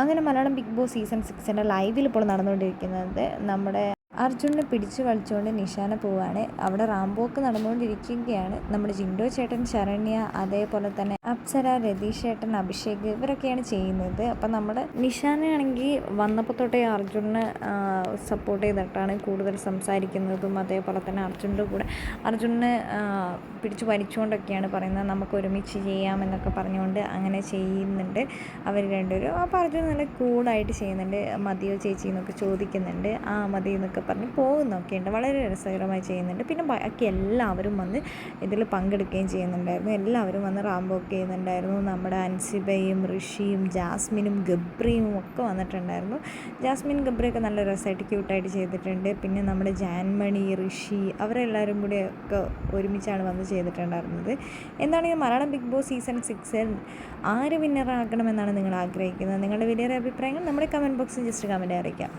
അങ്ങനെ Malayalam big boss season സിക്സിന്റെ ലൈവിൽ ഇപ്പോൾ നടന്നുകൊണ്ടിരിക്കുന്നത് നമ്മുടെ അർജുനെ പിടിച്ചു വലിച്ചുകൊണ്ട് നിഷാന പോവാണ് അവിടെ റാംബോക്ക് നടന്നുകൊണ്ടിരിക്കുകയാണ്. നമ്മുടെ ജിൻഡോ ചേട്ടൻ ശരണ്യ അതേപോലെ തന്നെ അപ്സര രതീഷ് ചേട്ടൻ അഭിഷേക് ഇവരൊക്കെയാണ് ചെയ്യുന്നത്. അപ്പം നമ്മുടെ നിഷാനയാണെങ്കിൽ വന്നപ്പോൾ തൊട്ടേ അർജുനെ സപ്പോർട്ട് ചെയ്തിട്ടാണ് കൂടുതൽ സംസാരിക്കുന്നതും. അതേപോലെ തന്നെ അർജുന്റെ കൂടെ അർജുനെ പിടിച്ചു വലിച്ചുകൊണ്ടൊക്കെയാണ് പറയുന്നത്. നമുക്ക് ഒരുമിച്ച് ചെയ്യാമെന്നൊക്കെ പറഞ്ഞുകൊണ്ട് അങ്ങനെ ചെയ്യുന്നുണ്ട് അവർ രണ്ടുപേരും. അപ്പോൾ അർജുൻ നല്ല കൂളായിട്ട് ചെയ്യുന്നുണ്ട്. മതിയോ ചേച്ചി എന്നൊക്കെ ചോദിക്കുന്നുണ്ട്. ആ മതി എന്നൊക്കെ പറഞ്ഞ് പോകുന്നൊക്കെ ഉണ്ട് വളരെ രസകരമായി ചെയ്യുന്നുണ്ട്. പിന്നെ ബാക്കി എല്ലാവരും വന്ന് ഇതിൽ പങ്കെടുക്കുകയും ചെയ്യുന്നുണ്ടായിരുന്നു. എല്ലാവരും വന്ന് റാംബോക്ക് ചെയ്യുന്നുണ്ടായിരുന്നു. നമ്മുടെ അൻസിബയും ഋഷിയും ജാസ്മിനും ഗബ്രിയും ഒക്കെ വന്നിട്ടുണ്ടായിരുന്നു. ജാസ്മിൻ ഗബ്രിയൊക്കെ നല്ല രസമായിട്ട് ക്യൂട്ടായിട്ട് ചെയ്തിട്ടുണ്ട്. പിന്നെ നമ്മുടെ ജാൻമണി ഋഷി അവരെല്ലാവരും കൂടി ഒക്കെ ഒരുമിച്ചാണ് വന്ന് ചെയ്തിട്ടുണ്ടായിരുന്നത്. ഈ മലയാളം ബിഗ് ബോസ് സീസൺ സിക്സിൽ ആര് വിന്നറാകണമെന്നാണ് നിങ്ങൾ ആഗ്രഹിക്കുന്നത്? നിങ്ങളുടെ വലിയൊരു അഭിപ്രായങ്ങൾ നമ്മുടെ കമന്റ് ബോക്സിൽ ജസ്റ്റ് കമന്റ് അറിയിക്കാം.